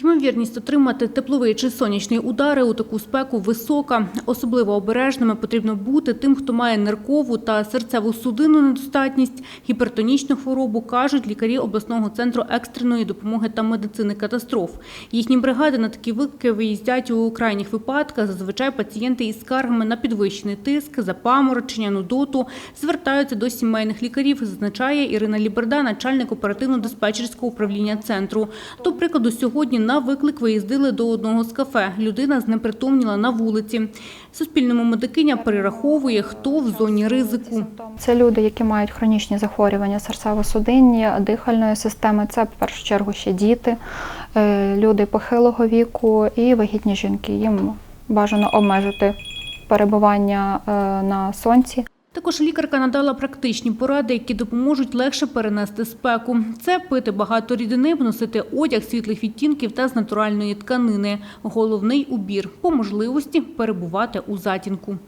Ймовірність отримати тепловий чи сонячний удари у таку спеку висока. Особливо обережними потрібно бути тим, хто має ниркову та серцево-судинну недостатність, гіпертонічну хворобу, кажуть лікарі обласного центру екстреної допомоги та медицини катастроф. Їхні бригади на такі виклики виїздять у крайніх випадках. Зазвичай пацієнти із скаргами на підвищений тиск, запаморочення, нудоту звертаються до сімейних лікарів, зазначає Ірина Ліберда, начальник оперативно-диспетчерського управління центру. До прикладу, сьогодні на виклик виїздили до одного з кафе. Людина знепритомніла на вулиці. Суспільному медикиня перераховує, хто в зоні ризику. Це люди, які мають хронічні захворювання серцево-судинні, дихальної системи. Це в першу чергу ще діти, е, люди похилого віку і вагітні жінки. Їм бажано обмежити перебування е, на сонці. Також лікарка надала практичні поради, які допоможуть легше перенести спеку. Це пити багато рідини, вносити одяг світлих відтінків та з натуральної тканини. Головний убір – по можливості перебувати у затінку.